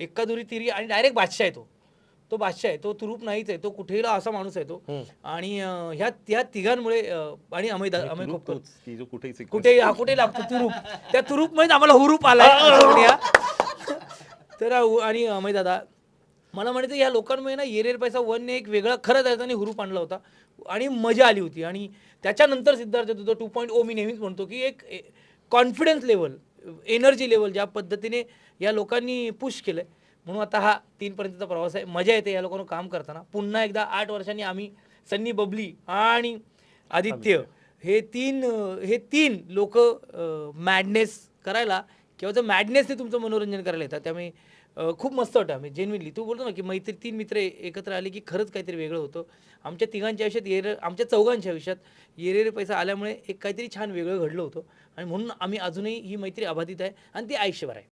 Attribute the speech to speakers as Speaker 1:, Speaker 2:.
Speaker 1: एक्का दुरी तिरी आणि डायरेक्ट बादशाह आहे तो. तो बादशाह आहे तो तुरूप नाहीच आहे तो कुठेही असा माणूस आहे तो. आणि अं, ह्या त्या तिघांमुळे अं, आणि अमय दा- अमय
Speaker 2: तुरूप की जो sequence-
Speaker 1: कुठे हा कुठे लागतो तुरूप. त्या तुरूपमुळेच आम्हाला हुरूप म्हणूया. तर हा- आणि अमय दादा मला म्हणायचं या लोकांमुळे ना येरेर पैसा वनने एक वेगळा खरं त्याच्याने हुरूप आणला होता. आणि मजा आली होती. आणि त्याच्यानंतर सिद्धार्थ तो टू पॉईंट ओ मी नेहमीच म्हणतो की एक कॉन्फिडन्स लेवल एनर्जी लेवल ज्या पद्धतीने या लोकांनी पुश केलं म्हणून आता हा तीनपर्यंतचा प्रवास आहे. मजा येते या लोकांना काम करताना. पुन्हा एकदा आठ वर्षांनी आम्ही सन्नी बबली आणि आदित्य हे तीन हे तीन लोक मॅडनेस करायला किंवा जर मॅडनेसने तुमचं मनोरंजन करायला येतात त्यामुळे खूप मस्त वाटतं आम्ही जेन्युनली तू बोलतो ना की मैत्री तीन मित्र एकत्र आले की खरंच काहीतरी वेगळं होतं. आमच्या तिघांच्या आयुष्यात येरे आमच्या चौघांच्या आयुष्यात येरेरे पैसा आल्यामुळे एक काहीतरी छान वेगळं घडलं होतं. आणि म्हणून आम्ही अजूनही ही मैत्री अबाधित आहे आणि ती आयुष्यभर आहे.